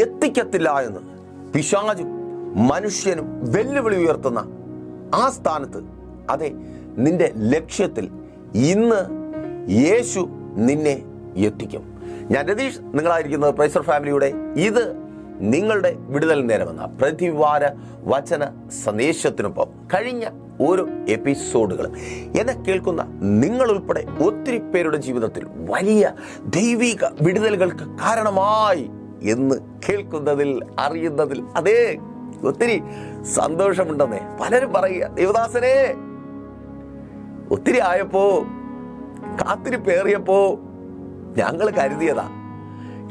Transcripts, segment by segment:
എത്തിക്കത്തില്ല എന്ന് പിശാചും മനുഷ്യനും വെല്ലുവിളി ഉയർത്തുന്ന ആ സ്ഥാനത്ത്. അതെ നിന്റെ ലക്ഷ്യത്തിൽ ഇന്ന് യേശു നിന്നെ എത്തിക്കും. ഞാൻ രതീഷ് നിങ്ങളായിരിക്കുന്നത് പ്രൈസർ ഫാമിലിയുടെ ഇത് നിങ്ങളുടെ വിടുതൽ നേരമെന്ന പ്രതിവാര വചന സന്ദേശത്തിനൊപ്പം കഴിഞ്ഞ ഓരോ എപ്പിസോഡുകളും എന്നെ കേൾക്കുന്ന നിങ്ങൾ ഉൾപ്പെടെ ഒത്തിരി പേരുടെ ജീവിതത്തിൽ വലിയ ദൈവിക വിടുതലുകൾക്ക് കാരണമായി എന്ന് കേൾക്കുന്നതിൽ അറിയുന്നതിൽ അതെ ഒത്തിരി സന്തോഷമുണ്ടെന്നേ. പലരും പറയുക ദേവദാസനെ ഒത്തിരി ആയപ്പോ കാത്തിരിപ്പേറിയപ്പോ ഞങ്ങൾ കരുതിയതാ.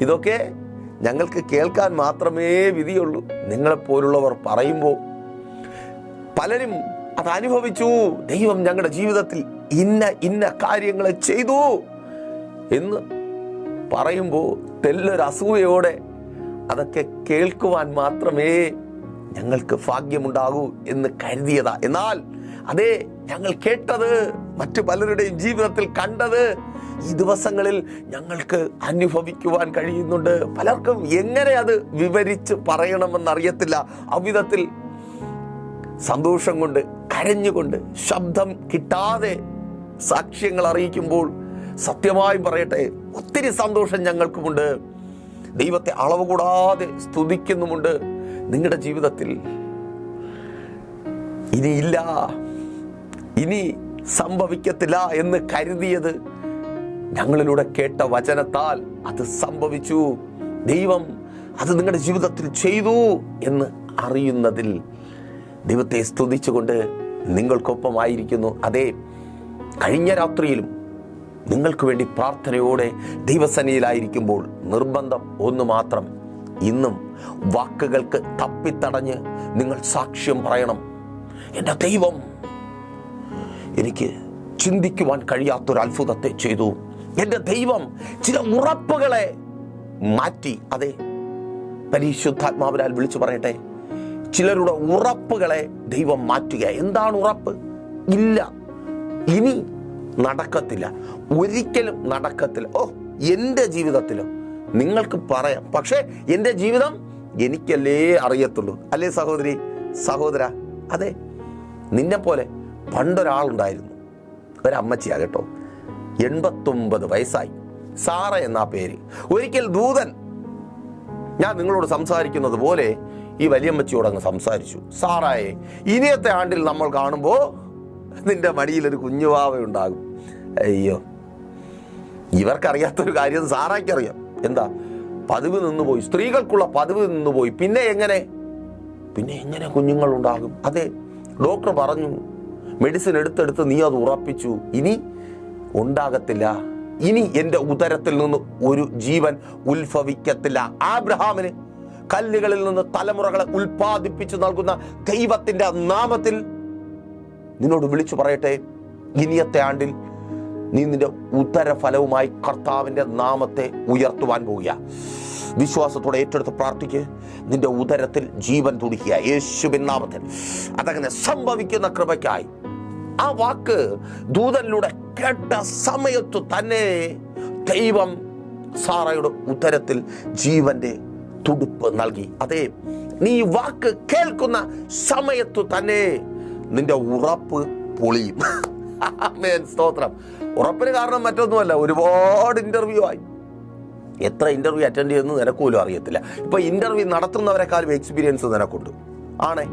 ഇതൊക്കെ ഞങ്ങൾക്ക് കേൾക്കാൻ മാത്രമേ വിധിയുള്ളൂ. നിങ്ങളെപ്പോലുള്ളവർ പറയുമ്പോൾ പലരും അത് അനുഭവിച്ചു. ദൈവം ഞങ്ങളുടെ ജീവിതത്തിൽ ഇന്ന ഇന്ന കാര്യങ്ങൾ ചെയ്തു എന്ന് പറയുമ്പോൾ തെല്ലൊരു അസൂയോടെ അതൊക്കെ കേൾക്കുവാൻ മാത്രമേ ഞങ്ങൾക്ക് ഭാഗ്യമുണ്ടാകൂ എന്ന് കരുതിയതാ. എന്നാൽ അതെ ഞങ്ങൾ കേട്ടത് മറ്റു പലരുടെയും ജീവിതത്തിൽ കണ്ടത് ഈ ദിവസങ്ങളിൽ ഞങ്ങൾക്ക് അനുഭവിക്കുവാൻ കഴിയുന്നുണ്ട്. പലർക്കും എങ്ങനെ അത് വിവരിച്ച് പറയണമെന്നറിയത്തില്ല. അവിധത്തിൽ സന്തോഷം കൊണ്ട് കരഞ്ഞുകൊണ്ട് ശബ്ദം കിട്ടാതെ സാക്ഷ്യങ്ങൾ അറിയിക്കുമ്പോൾ സത്യമായി പറയട്ടെ ഒത്തിരി സന്തോഷം ഞങ്ങൾക്കുമുണ്ട്. ദൈവത്തെ അളവ് കൂടാതെ സ്തുതിക്കുന്നുമുണ്ട്. നിങ്ങളുടെ ജീവിതത്തിൽ ഇനിയില്ല ഇനി സംഭവിക്കത്തില്ല എന്ന് കരുതിയത് ഞങ്ങളിലൂടെ കേട്ട വചനത്താൽ അത് സംഭവിച്ചു. ദൈവം അത് നിങ്ങളുടെ ജീവിതത്തിൽ ചെയ്തു എന്ന് അറിയുന്നതിൽ ദൈവത്തെ സ്തുതിച്ചുകൊണ്ട് നിങ്ങൾക്കൊപ്പമായിരിക്കുന്നു. അതേ കഴിഞ്ഞ രാത്രിയിലും നിങ്ങൾക്ക് വേണ്ടി പ്രാർത്ഥനയോടെ ദൈവസനയിലായിരിക്കുമ്പോൾ നിർബന്ധം ഒന്ന് മാത്രം ഇന്നും വാക്കുകൾക്ക് തപ്പിത്തടഞ്ഞ് നിങ്ങൾ സാക്ഷ്യം പറയണം. എന്റെ ദൈവം എനിക്ക് ചിന്തിക്കുവാൻ കഴിയാത്തൊരു അത്ഭുതത്തെ ചെയ്തു. എന്റെ ദൈവം ചില ഉറപ്പുകളെ മാറ്റി. അതെ പരിശുദ്ധാത്മാവിനാൽ വിളിച്ചു പറയട്ടെ. ചിലരുടെ ഉറപ്പുകളെ ദൈവം മാറ്റുക. എന്താണ് ഉറപ്പ്? ഇല്ല. ഇനി നടക്കത്തില്ല. ഒരിക്കലും നടക്കത്തില്ല. ഓ എന്റെ ജീവിതത്തിലും നിങ്ങൾക്ക് പറയാം. പക്ഷേ എന്റെ ജീവിതം എനിക്കല്ലേ അറിയത്തുള്ളൂ. അല്ലേ സഹോദരി? സഹോദര അതെ നിന്നെ പോലെ പണ്ടൊരാളുണ്ടായിരുന്നു. ഒരമ്മച്ചിയാ കേട്ടോ. എൺപത്തൊമ്പത് വയസ്സായി. സാറ എന്നാ പേര്. ഒരിക്കൽ ദൂതൻ ഞാൻ നിങ്ങളോട് സംസാരിക്കുന്നത് പോലെ ഈ വലിയമ്മച്ചിയോട് അങ്ങ് സംസാരിച്ചു. സാറായെ ഇനിയത്തെ ആണ്ടിൽ നമ്മൾ കാണുമ്പോൾ നിന്റെ മടിയിലൊരു കുഞ്ഞുവാവ ഉണ്ടാകും. അയ്യോ. ഇവർക്കറിയാത്തൊരു കാര്യം സാറായ്ക്കറിയാം. എന്താ? പതിവ് നിന്നുപോയി. സ്ത്രീകൾക്കുള്ള പതിവ് നിന്നുപോയി. പിന്നെ എങ്ങനെ? പിന്നെ എങ്ങനെ കുഞ്ഞുങ്ങൾ ഉണ്ടാകും അതെ ഡോക്ടർ പറഞ്ഞു. മെഡിസിൻ എടുത്തെടുത്ത് നീ അത് ഉറപ്പിച്ചു. ഇനി ഉണ്ടാകത്തില്ല. ഇനി എന്റെ ഉദരത്തിൽ നിന്ന് ഒരു ജീവൻ ഉത്ഭവിക്കത്തില്ല. ആബ്രഹാമിന് കല്ലുകളിൽ നിന്ന് തലമുറകളെ ഉൽപ്പാദിപ്പിച്ചു നൽകുന്ന ദൈവത്തിന്റെ നാമത്തിൽ നിന്നോട് വിളിച്ചു പറയട്ടെ. ഇനിയത്തെ ആണ്ടിൽ നീ നിന്റെ ഉത്തരഫലവുമായി കർത്താവിന്റെ നാമത്തെ ഉയർത്തുവാൻ പോവുക. വിശ്വാസത്തോടെ ഏറ്റെടുത്ത് പ്രാർത്ഥിക്ക്. നിന്റെ ഉദരത്തിൽ ജീവൻ തുടിക്കുക. യേശുവിൻ നാമത്തിൽ. അതങ്ങനെ സംഭവിക്കുന്ന കൃപയ്ക്കായി. ആ വാക്ക് ദൂതനിലൂടെ കേട്ട സമയത്തു തന്നെ ദൈവം സാറയുടെ ഉത്തരത്തിൽ ജീവന്റെ തുടുപ്പ് നൽകി. അതെ നീ വാക്ക് കേൾക്കുന്ന സമയത്തു തന്നെ നിന്റെ ഉറപ്പ് പൊളിയും. മേൻ സ്തോത്രം. ഉറപ്പിന് കാരണം മറ്റൊന്നുമല്ല ഒരുപാട് ഇന്റർവ്യൂ ആയി. എത്ര ഇന്റർവ്യൂ അറ്റൻഡ് ചെയ്യുന്നു നിനക്കുപോലും അറിയത്തില്ല. ഇപ്പൊ ഇന്റർവ്യൂ നടത്തുന്നവരെക്കാളും എക്സ്പീരിയൻസ് നിനക്കുണ്ട്. ആണേ?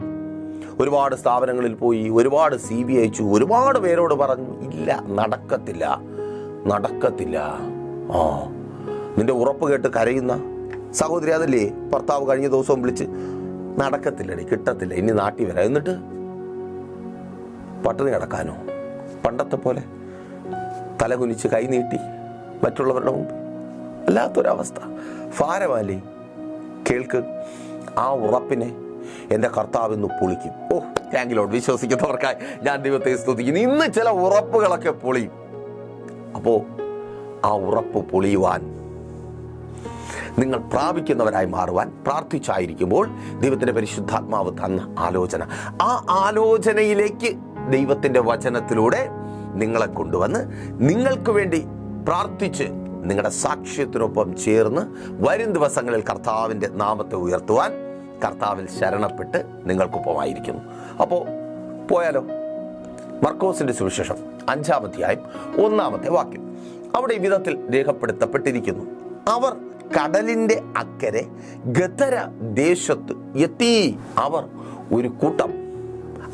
ഒരുപാട് സ്ഥാപനങ്ങളിൽ പോയി ഒരുപാട് സി ബി അയച്ചു ഒരുപാട് പേരോട് പറഞ്ഞു ഇല്ല നടക്കത്തില്ല നടക്കത്തില്ല. ആ. നിന്റെ ഉറപ്പ് കേട്ട് കരയുന്ന സഹോദരി അതല്ലേ? ഭർത്താവ് കഴിഞ്ഞ ദിവസവും വിളിച്ച് നടക്കത്തില്ലടി കിട്ടത്തില്ല ഇനി നാട്ടി വരാം. എന്നിട്ട് പട്ടിണി കിടക്കാനോ? പണ്ടത്തെ പോലെ തലകുനിച്ച് കൈനീട്ടി മറ്റുള്ളവരുടെ മുമ്പ് വല്ലാത്തൊരവസ്ഥ. ഭാരമാലി കേൾക്ക് ആ ഉറപ്പിനെ എന്റെ കർത്താവ് ഇന്ന് പൊളിക്കും. ഓ താങ്കിലോട് വിശ്വസിക്കുന്നവർക്കായി ഞാൻ ദൈവത്തെ സ്തുതിക്കുന്നു. ഇന്ന് ചില ഉറപ്പുകളൊക്കെ പൊളിയും. അപ്പോൾ ആ ഉറപ്പ് പൊളിയുവാൻ നിങ്ങൾ പ്രാപിക്കുന്നവരായി മാറുവാൻ പ്രാർത്ഥിച്ചായിരിക്കുമ്പോൾ ദൈവത്തിന്റെ പരിശുദ്ധാത്മാവ് തന്ന ആലോചന. ആ ആലോചനയിലേക്ക് ദൈവത്തിന്റെ വചനത്തിലൂടെ നിങ്ങളെ കൊണ്ടുവന്ന് നിങ്ങൾക്ക് വേണ്ടി പ്രാർത്ഥിച്ച് നിങ്ങളുടെ സാക്ഷ്യത്തിനൊപ്പം ചേർന്ന് വരും ദിവസങ്ങളിൽ കർത്താവിന്റെ നാമത്തെ ഉയർത്തുവാൻ കർത്താവിൽ ശരണപ്പെട്ട് നിങ്ങൾക്കൊപ്പമായിരിക്കുന്നു. അപ്പോൾ പോയാലോ? മർക്കോസിന്റെ സുവിശേഷം അഞ്ചാമധ്യായം ഒന്നാമത്തെ വാക്യം. അവിടെ വിധത്തിൽ രേഖപ്പെടുത്തപ്പെട്ടിരിക്കുന്നു. അവർ കടലിന്റെ അക്കരെ ഗതര ദേശത്ത് എത്തി. അവർ ഒരു കൂട്ടം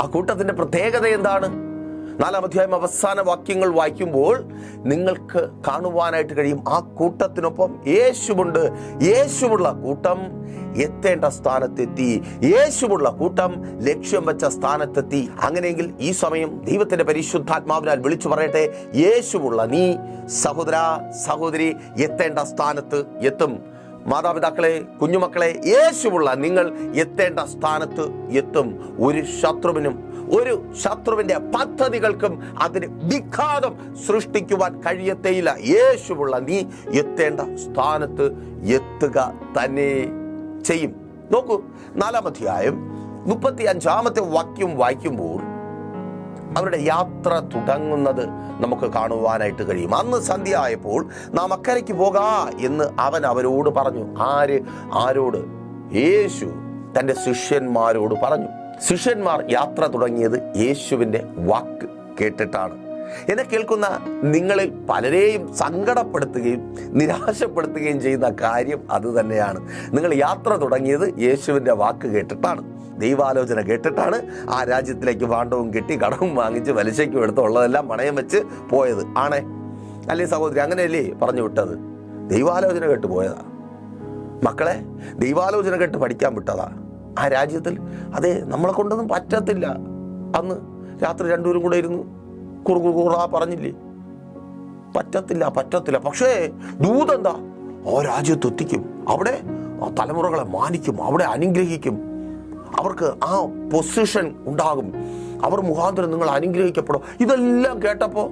ആ കൂട്ടത്തിന്റെ പ്രത്യേകത എന്താണ്? നാലാം അധ്യായം അവസാന വാക്യങ്ങൾ വായിക്കുമ്പോൾ നിങ്ങൾക്ക് കാണുവാനായിട്ട് കഴിയും ആ കൂട്ടത്തിനൊപ്പം യേശുമുണ്ട് യേശുവുള്ള കൂട്ടം എത്തേണ്ട സ്ഥാനത്തെത്തി. യേശുവുള്ള കൂട്ടം ലക്ഷ്യം വെച്ച സ്ഥാനത്തെത്തി. അങ്ങനെയെങ്കിൽ ഈ സമയം ദൈവത്തിന്റെ പരിശുദ്ധാത്മാവിനാൽ വിളിച്ചു പറയട്ടെ യേശുവുള്ള നീ സഹോദര സഹോദരി എത്തേണ്ട സ്ഥാനത്ത് എത്തും. മാതാപിതാക്കളെ കുഞ്ഞുമക്കളെ യേശുവുള്ള നിങ്ങൾ എത്തേണ്ട സ്ഥാനത്ത് എത്തും. ഒരു ശത്രുവിനും ഒരു ശത്രുവിന്റെ പദ്ധതികൾക്കും അതിന് വിഘാതം സൃഷ്ടിക്കുവാൻ കഴിയത്തേയില്ല. യേശുവുള്ള നീ എത്തേണ്ട സ്ഥാനത്ത് എത്തുക തന്നെ ചെയ്യും. നോക്കൂ നാലാമധ്യായം മുപ്പത്തി അഞ്ചാമത്തെ വാക്യം വായിക്കുമ്പോൾ അവരുടെ യാത്ര തുടങ്ങുന്നത് നമുക്ക് കാണുവാനായിട്ട് കഴിയും. അന്ന് സന്ധ്യ ആയപ്പോൾ നാം അക്കരയ്ക്ക് പോകാ എന്ന് അവൻ അവരോട് പറഞ്ഞു. ആര്? ആരോട്? യേശു തന്റെ ശിഷ്യന്മാരോട് പറഞ്ഞു. ശിഷ്യന്മാർ യാത്ര തുടങ്ങിയത് യേശുവിന്റെ വാക്ക് കേട്ടിട്ടാണ്. എന്നെ കേൾക്കുന്ന നിങ്ങളിൽ പലരെയും സങ്കടപ്പെടുത്തുകയും നിരാശപ്പെടുത്തുകയും ചെയ്യുന്ന കാര്യം അത് തന്നെയാണ്. നിങ്ങൾ യാത്ര തുടങ്ങിയത് യേശുവിന്റെ വാക്ക് കേട്ടിട്ടാണ്. ദൈവാലോചന കേട്ടിട്ടാണ് ആ രാജ്യത്തിലേക്ക് പാണ്ഡവും കെട്ടി കടവും വാങ്ങിച്ച് പലിശയ്ക്കും എടുത്തുള്ളതെല്ലാം പണയം വെച്ച് പോയത്. ആണേ? അല്ലേ സഹോദരി അങ്ങനെയല്ലേ പറഞ്ഞു വിട്ടത്? ദൈവാലോചന കേട്ട് പോയതാ. മക്കളെ ദൈവാലോചന കേട്ട് പഠിക്കാൻ വിട്ടതാ. ആ രാജ്യത്തിൽ അതെ നമ്മളെ കൊണ്ടൊന്നും പറ്റത്തില്ല. അന്ന് രാത്രി രണ്ടുപേരും കൂടെ ഇരുന്നു കുറുകു പറഞ്ഞില്ലേ? പറ്റത്തില്ല പറ്റത്തില്ല. പക്ഷേ ദൂതെന്താ? ആ രാജ്യത്ത് എത്തിക്കും അവിടെ തലമുറകളെ മാനിക്കും അവിടെ അനുഗ്രഹിക്കും. അവർക്ക് ആ പൊസിഷൻ ഉണ്ടാകും. അവർ മുഖാന്തരം നിങ്ങൾ അനുഗ്രഹിക്കപ്പെടും. ഇതെല്ലാം കേട്ടപ്പോൾ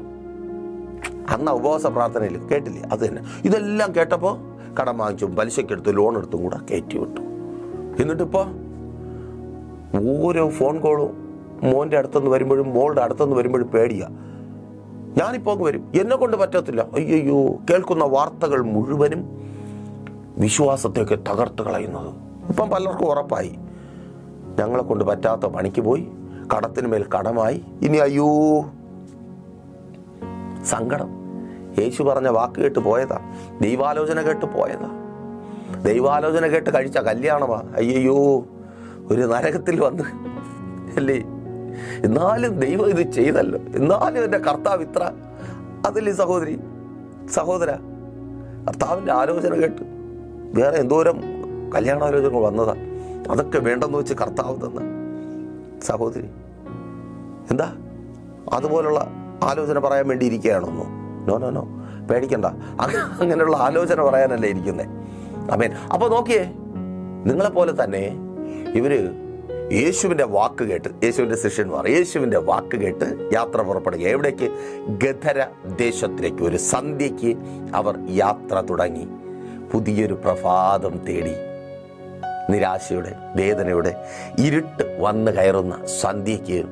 അന്ന് ഉപവാസ പ്രാർത്ഥനയിൽ കേട്ടില്ലേ? അത് തന്നെ. ഇതെല്ലാം കേട്ടപ്പോൾ കടം വാങ്ങിച്ചും പലിശക്കെടുത്ത് ലോൺ എടുത്തും കൂടെ കയറ്റി വിട്ടു എന്നിട്ടിപ്പോൾ ഓരോ ഫോൺ കോളും മോന്റെ അടുത്തുനിന്ന് വരുമ്പോഴും മോളുടെ അടുത്തുനിന്ന് വരുമ്പോഴും പേടിയാ. ഞാനിപ്പോൾ അങ്ങ് വരും. എന്നെ കൊണ്ട് പറ്റത്തില്ല. അയ്യോ കേൾക്കുന്ന വാർത്തകൾ മുഴുവനും വിശ്വാസത്തെയൊക്കെ തകർത്ത് കളയുന്നത്. ഇപ്പം പലർക്കും ഉറപ്പായി. ഞങ്ങളെ കൊണ്ട് പറ്റാത്ത പണിക്ക് പോയി കടത്തിന് മേൽ കടമായി. ഇനി അയ്യോ സങ്കടം. യേശു പറഞ്ഞ വാക്ക് കേട്ട് പോയതാ. ദൈവാലോചന കേട്ട് പോയതാ. ദൈവാലോചന കേട്ട് കഴിച്ച കല്യാണമാ. അയ്യോ ഒരു നരകത്തിൽ വന്ന് അല്ലേ? എന്നാലും ദൈവം ഇത് ചെയ്തല്ലോ. എന്നാലും എന്റെ കർത്താവ് ഇത്ര. അതല്ലേ സഹോദരി സഹോദര കർത്താവിന്റെ ആലോചന കേട്ട് വേറെ എന്തോരം കല്യാണാലോചനകൾ വന്നതാ. അതൊക്കെ വേണ്ടെന്ന് വെച്ച് കർത്താവ് തന്ന സഹോദരി. എന്താ? അതുപോലുള്ള ആലോചന പറയാൻ വേണ്ടി ഇരിക്കുകയാണോ നോ നോ നോ പേടിക്കണ്ട അങ്ങനെയുള്ള ആലോചന പറയാനല്ലേ ഇരിക്കുന്നേ. അമേൻ അപ്പോൾ നോക്കിയേ നിങ്ങളെപ്പോലെ തന്നെ ഇവർ യേശുവിന്റെ വാക്ക് കേട്ട് യേശുവിന്റെ ശിഷ്യന്മാർ യേശുവിന്റെ വാക്ക് കേട്ട് യാത്ര പുറപ്പെടുക എവിടേക്ക്? ഗധര ദേശത്തിലേക്ക്. ഒരു സന്ധ്യയ്ക്ക് അവർ യാത്ര തുടങ്ങി. പുതിയൊരു പ്രഭാതം തേടി. നിരാശയുടെ വേദനയുടെ ഇരുട്ട് വന്നു കയറുന്ന സന്ധ്യയ്ക്ക്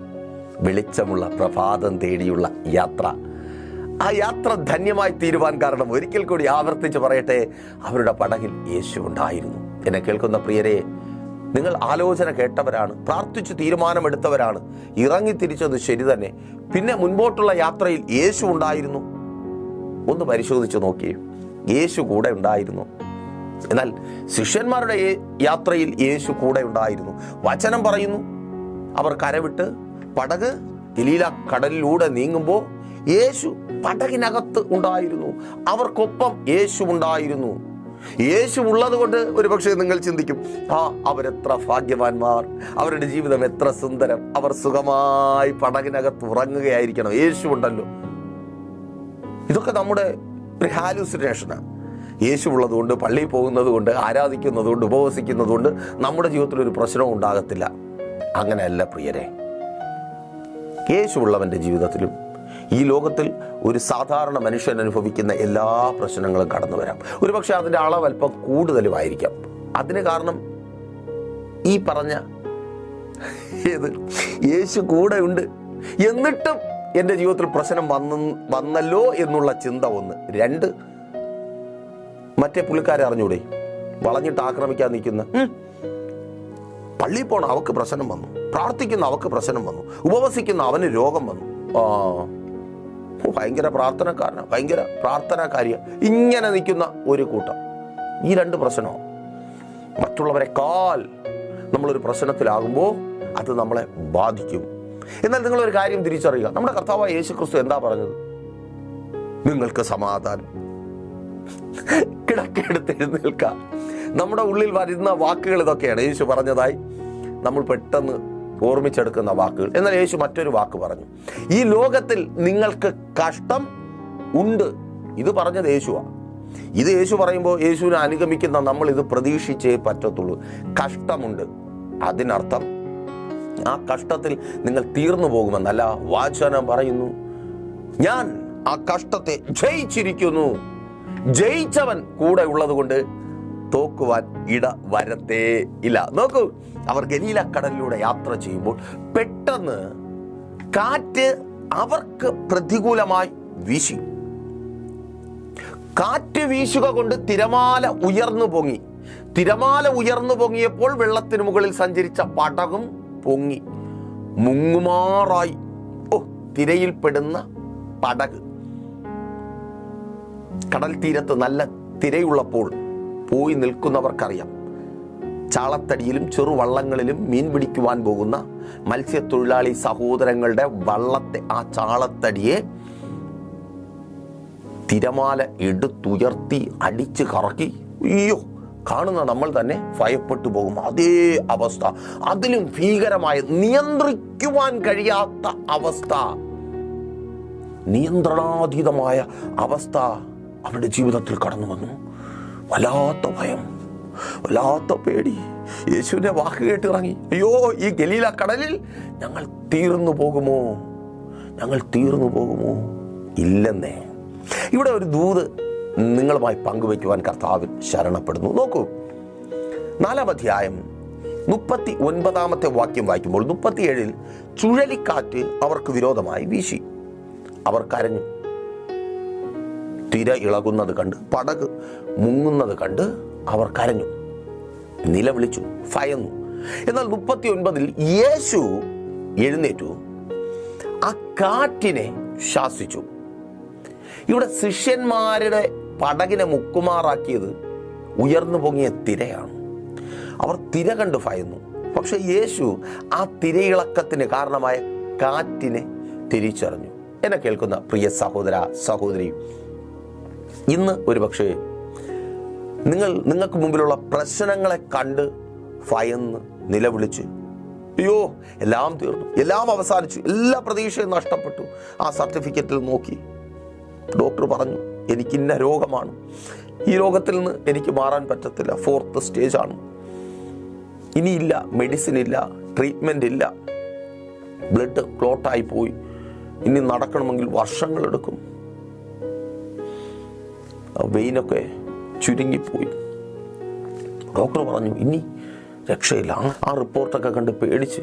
വെളിച്ചമുള്ള പ്രഭാതം തേടിയുള്ള യാത്ര. ആ യാത്ര ധന്യമായി തീരുവാൻ കാരണം ഒരിക്കൽ കൂടി ആവർത്തിച്ച് പറയട്ടെ അവരുടെ പടകിൽ യേശു ഉണ്ടായിരുന്നു. എന്നെ കേൾക്കുന്ന പ്രിയരെ നിങ്ങൾ ആലോചന കേട്ടവരാണ് പ്രാർത്ഥിച്ചു തീരുമാനമെടുത്തവരാണ് ഇറങ്ങി തിരിച്ചത് ശരി തന്നെ. പിന്നെ മുൻപോട്ടുള്ള യാത്രയിൽ യേശു ഉണ്ടായിരുന്നു. ഒന്ന് പരിശോധിച്ച് നോക്കിയേ യേശു കൂടെ ഉണ്ടായിരുന്നു. എന്നാൽ ശിഷ്യന്മാരുടെ യാത്രയിൽ യേശു കൂടെ ഉണ്ടായിരുന്നു. വചനം പറയുന്നു. അവർ കരവിട്ട് പടക് ഗലീല കടലിലൂടെ നീങ്ങുമ്പോൾ യേശു പടകിനകത്ത് ഉണ്ടായിരുന്നു. അവർക്കൊപ്പം യേശു ഉണ്ടായിരുന്നു. യേശു ഉള്ളത് കൊണ്ട് ഒരുപക്ഷെ നിങ്ങൾ ചിന്തിക്കും ആ അവരെത്ര ഭാഗ്യവാന്മാർ. അവരുടെ ജീവിതം എത്ര സുന്ദരം. അവർ സുഖമായി പടകിനകത്ത് ഉറങ്ങുകയായിരിക്കണം. യേശു ഉണ്ടല്ലോ. ഇതൊക്കെ നമ്മുടെ ഒരു ഹാലൂസിനേഷനാണ്. യേശു ഉള്ളതുകൊണ്ട് പള്ളിയിൽ പോകുന്നതുകൊണ്ട് ആരാധിക്കുന്നതുകൊണ്ട് ഉപവസിക്കുന്നതുകൊണ്ട് കൊണ്ട് നമ്മുടെ ജീവിതത്തിൽ ഒരു പ്രശ്നവും ഉണ്ടാകത്തില്ല. അങ്ങനെയല്ല പ്രിയരെ. യേശു ഉള്ളവന്റെ ജീവിതത്തിലും ഈ ലോകത്തിൽ ഒരു സാധാരണ മനുഷ്യൻ അനുഭവിക്കുന്ന എല്ലാ പ്രശ്നങ്ങളും കടന്നു വരാം. ഒരുപക്ഷെ അതിന്റെ അളവ് അല്പം കൂടുതലുമായിരിക്കാം. അതിന് കാരണം ഈ പറഞ്ഞ ഏത്? യേശു കൂടെ ഉണ്ട് എന്നിട്ടും എന്റെ ജീവിതത്തിൽ പ്രശ്നം വന്ന വന്നല്ലോ എന്നുള്ള ചിന്ത ഒന്ന്. രണ്ട് മറ്റേ പുള്ളിക്കാരെ അറിഞ്ഞൂടെ? വളഞ്ഞിട്ട് ആക്രമിക്കാൻ നിൽക്കുന്ന. പള്ളിയിൽ പോണ അവക്ക് പ്രശ്നം വന്നു. പ്രാർത്ഥിക്കുന്ന അവക്ക് പ്രശ്നം വന്നു. ഉപവസിക്കുന്ന അവന് രോഗം വന്നു. ആ. ഭയങ്കര പ്രാർത്ഥനക്കാരനാണ് ഭയങ്കര പ്രാർത്ഥനാകാരിയ. ഇങ്ങനെ നിൽക്കുന്ന ഒരു കൂട്ടം. ഈ രണ്ട് പ്രശ്നമാണ് മറ്റുള്ളവരെക്കാൾ നമ്മളൊരു പ്രശ്നത്തിലാകുമ്പോൾ അത് നമ്മളെ ബാധിക്കും. എന്നാൽ നിങ്ങളൊരു കാര്യം തിരിച്ചറിയുക. നമ്മുടെ കർത്താവ് യേശു ക്രിസ്തു എന്താ പറഞ്ഞത്? നിങ്ങൾക്ക് സമാധാനം. കിടക്കെടുത്ത് എഴുന്നേൽക്കാം. നമ്മുടെ ഉള്ളിൽ വരുന്ന വാക്കുകൾ ഇതൊക്കെയാണ്. യേശു പറഞ്ഞതായി നമ്മൾ പെട്ടെന്ന് ഓർമ്മിച്ചെടുക്കുന്ന വാക്കുകൾ. എന്നാൽ യേശു മറ്റൊരു വാക്ക് പറഞ്ഞു. ഈ ലോകത്തിൽ നിങ്ങൾക്ക് കഷ്ടം ഉണ്ട്. ഇത് പറഞ്ഞത് യേശുവാണ് ഇത് യേശു പറയുമ്പോൾ യേശുവിനെ അനുഗമിക്കുന്ന നമ്മൾ ഇത് പ്രതീക്ഷിച്ചേ പറ്റത്തുള്ളൂ. കഷ്ടമുണ്ട്. അതിനർത്ഥം ആ കഷ്ടത്തിൽ നിങ്ങൾ തീർന്നു പോകുമെന്നല്ല വാചനം പറയുന്നു. ഞാൻ ആ കഷ്ടത്തെ ജയിച്ചിരിക്കുന്നു. ജയിച്ചവൻ കൂടെ ഉള്ളത് കൊണ്ട് തോക്കുവാൻ ഇട വരത്തേ ഇല്ല. നോക്കൂ അവർ ഗലീല കടലിലൂടെ യാത്ര ചെയ്യുമ്പോൾ പെട്ടെന്ന് കാറ്റ് അവർക്ക് പ്രതികൂലമായി വീശി. കാറ്റ് വീശുക കൊണ്ട് തിരമാല ഉയർന്നു പൊങ്ങി. തിരമാല ഉയർന്നു പൊങ്ങിയപ്പോൾ വെള്ളത്തിന് മുകളിൽ സഞ്ചരിച്ച പടകും പൊങ്ങി. മുങ്ങുമാറായി. ഓ തിരയിൽപ്പെടുന്ന പടക്. കടൽ തീരത്ത് നല്ല തിരയുള്ളപ്പോൾ പോയി നിൽക്കുന്നവർക്കറിയാം. ചാളത്തടിയിലും ചെറുവള്ളങ്ങളിലും മീൻ പിടിക്കുവാൻ പോകുന്ന മത്സ്യത്തൊഴിലാളി സഹോദരങ്ങളുടെ വള്ളത്തെ ആ ചാളത്തടിയെ തിരമാല എടുത്തുയർത്തി അടിച്ച് കറക്കി അയ്യോ കാണുന്ന നമ്മൾ തന്നെ ഭയപ്പെട്ടു പോകും. അതേ അവസ്ഥ. അതിലും ഭീകരമായ നിയന്ത്രിക്കുവാൻ കഴിയാത്ത അവസ്ഥ. നിയന്ത്രണാതീതമായ അവസ്ഥ. അവരുടെ ജീവിതത്തിൽ കടന്നു വന്നു. വല്ലാത്ത ഭയം വല്ലാത്ത പേടി. യേശുവിന്റെ വാക്ക് കേട്ടിറങ്ങി. അയ്യോ ഈ ഗലീല കടലിൽ ഞങ്ങൾ തീർന്നു പോകുമോ? ഞങ്ങൾ തീർന്നു പോകുമോ? ഇല്ലെന്നേ. ഇവിടെ ഒരു ദൂത് നിങ്ങളുമായി പങ്കുവയ്ക്കുവാൻ കർത്താവിൽ ശരണപ്പെടുന്നു. നോക്കൂ. നാലാം അധ്യായം മുപ്പത്തി ഒൻപതാമത്തെ വാക്യം വായിക്കുമ്പോൾ മുപ്പത്തിയേഴിൽ ചുഴലിക്കാറ്റ് അവർക്ക് വിരോധമായി വീശി. അവർ കരഞ്ഞു. തിര ഇളകുന്നത് കണ്ട് പടക് മുങ്ങുന്നത് കണ്ട് അവർ കരഞ്ഞു. നിലവിളിച്ചു ഭയന്നു. എന്നാൽ മുപ്പത്തി ഒൻപതിൽ യേശു എഴുന്നേറ്റു. ആ കാറ്റിനെ ശാസിച്ചു. ഇവിടെ ശിഷ്യന്മാരുടെ പടകിനെ മുക്കുമാറാക്കിയത് ഉയർന്നു പൊങ്ങിയ തിരയാണ്. അവർ തിര കണ്ട് ഭയന്നു. പക്ഷെ യേശു ആ തിരയിളക്കത്തിന് കാരണമായ കാറ്റിനെ തിരിച്ചറിഞ്ഞു. എന്നെ കേൾക്കുന്ന പ്രിയ സഹോദര സഹോദരി ഇന്ന് ഒരു പക്ഷേ നിങ്ങൾ നിങ്ങൾക്ക് മുമ്പിലുള്ള പ്രശ്നങ്ങളെ കണ്ട് ഭയന്ന് നിലവിളിച്ച് അയ്യോ എല്ലാം തീർന്നു എല്ലാം അവസാനിച്ചു എല്ലാ പ്രതീക്ഷയും നഷ്ടപ്പെട്ടു. ആ സർട്ടിഫിക്കറ്റിൽ നോക്കി. ഡോക്ടർ പറഞ്ഞു എനിക്ക് ഇന്ന രോഗമാണ്. ഈ രോഗത്തിൽ നിന്ന് എനിക്ക് മാറാൻ പറ്റത്തില്ല. ഫോർത്ത് സ്റ്റേജ് ആണ്. ഇനിയില്ല മെഡിസിൻ ഇല്ല ട്രീറ്റ്മെന്റ് ഇല്ല. ബ്ലഡ് ക്ലോട്ടായി പോയി. ഇനി നടക്കണമെങ്കിൽ വർഷങ്ങളെടുക്കും വെയിനൊക്കെ ചുരുങ്ങിപ്പോയി. ഡോക്ടർ പറഞ്ഞു ഇനി രക്ഷയില്ല. ആ- റിപ്പോർട്ടൊക്കെ കണ്ട് പേടിച്ച്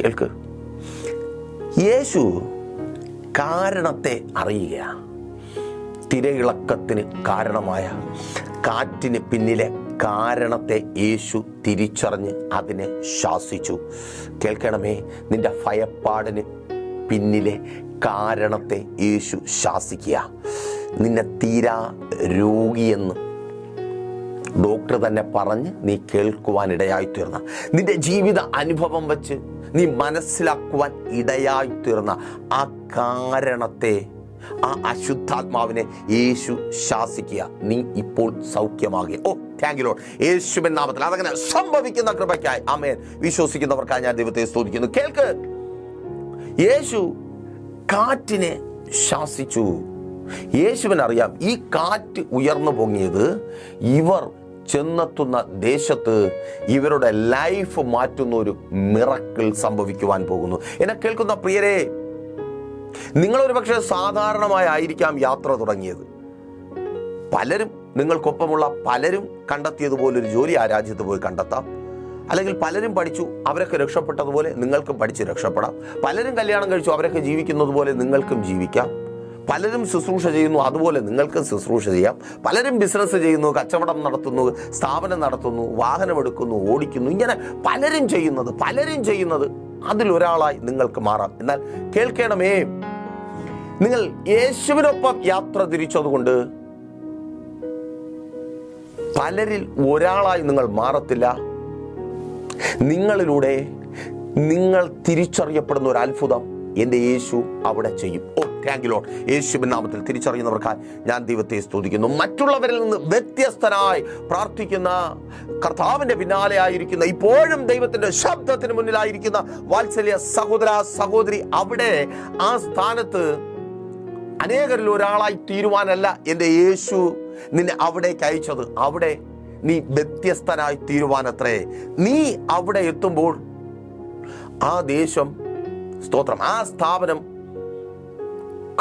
കേൾക്ക്. യേശു കാരണത്തെ അറിയുക തിരയിളക്കത്തിന് കാരണമായ കാറ്റിന് പിന്നിലെ കാരണത്തെ യേശു തിരിച്ചറിഞ്ഞ് അതിനെ ശാസിച്ചു. കേൾക്കണമേ നിന്റെ ഭയപ്പാടിന് പിന്നിലെ കാരണത്തെ യേശു ശാസിക്കുക. നിന്നെ തീരാ രോഗിയെന്ന് ഡോക്ടർ തന്നെ പറഞ്ഞ് നീ കേൾക്കുവാൻ ഇടയായി തീർന്ന. നിന്റെ ജീവിത അനുഭവം വച്ച് നീ മനസ്സിലാക്കുവാൻ ഇടയായി തീർന്ന ആ കാരണത്തെ ആ അശുദ്ധാത്മാവിനെ യേശു ശാസിക്കുക. നീ ഇപ്പോൾ സൗഖ്യമാകുക ഓ താങ്ക് ലോഡ് യേശുവിൻ നാമത്തിൽ അതങ്ങനെ സംഭവിക്കുന്ന കൃപയ്ക്കായി. അമേൻ വിശ്വസിക്കുന്നവർക്കായി ഞാൻ ദൈവത്തെ സ്തുതിക്കുന്നു. കേൾക്ക്. യേശു കാറ്റിനെ ശാസിച്ചു. യേശുവിനറിയാം ഈ കാറ്റ് ഉയർന്നു പൊങ്ങിയത് ഇവർ ചെന്നെത്തുന്ന ദേശത്ത് ഇവരുടെ ലൈഫ് മാറ്റുന്ന ഒരു മിറക്കിൾ സംഭവിക്കുവാൻ പോകുന്നു. എന്നെ കേൾക്കുന്ന പ്രിയരെ നിങ്ങളൊരു പക്ഷേ സാധാരണമായിരിക്കാം യാത്ര തുടങ്ങിയത്. പലരും നിങ്ങൾക്കൊപ്പമുള്ള പലരും കണ്ടെത്തിയതുപോലൊരു ജോലി ആ രാജ്യത്ത് പോയി കണ്ടെത്താം. അല്ലെങ്കിൽ പലരും പഠിച്ചു അവരൊക്കെ രക്ഷപ്പെട്ടതുപോലെ നിങ്ങൾക്കും പഠിച്ച് രക്ഷപ്പെടാം. പലരും കല്യാണം കഴിച്ചു അവരൊക്കെ ജീവിക്കുന്നതുപോലെ നിങ്ങൾക്കും ജീവിക്കാം. പലരും ശുശ്രൂഷ ചെയ്യുന്നു അതുപോലെ നിങ്ങൾക്ക് ശുശ്രൂഷ ചെയ്യാം. പലരും ബിസിനസ് ചെയ്യുന്നു കച്ചവടം നടത്തുന്നു സ്ഥാപനം നടത്തുന്നു വാഹനമെടുക്കുന്നു ഓടിക്കുന്നു ഇങ്ങനെ പലരും ചെയ്യുന്നത് പലരും ചെയ്യുന്നത് അതിലൊരാളായി നിങ്ങൾക്ക് മാറാം. എന്നാൽ കേൾക്കണമേ നിങ്ങൾ യേശുവിനൊപ്പം യാത്ര തിരിച്ചതുകൊണ്ട് പലരിൽ ഒരാളായി നിങ്ങൾ മാറത്തില്ല. നിങ്ങളിലൂടെ നിങ്ങൾ തിരിച്ചറിയപ്പെടുന്ന ഒരു അത്ഭുതം എന്റെ യേശു അവിടെ ചെയ്യും. ഓ താങ്ക് ലോഡ് യേശുവിൻ നാമത്തിൽ തിരിച്ചറിയുന്നവർക്കായി ഞാൻ ദൈവത്തെ സ്തുതിക്കുന്നു. മറ്റുള്ളവരിൽ നിന്ന് വ്യത്യസ്തനായി പ്രാർത്ഥിക്കുന്ന കർത്താവിന്റെ പിന്നാലെ ആയിരിക്കുന്ന ഇപ്പോഴും ദൈവത്തിന്റെ ശബ്ദത്തിന് മുന്നിലായിരിക്കുന്ന വാത്സല്യ സഹോദര സഹോദരി അവിടെ ആ സ്ഥാനത്ത് അനേകരിൽ ഒരാളായി തീരുവാനല്ല എന്റെ യേശു നിന്നെ അവിടേക്ക് അയച്ചത്. അവിടെ നീ വ്യത്യസ്തനായി തീരുവാനത്രേ. നീ അവിടെ എത്തുമ്പോൾ ആ ദേശം സ്തോത്രം ആ സ്ഥാപനം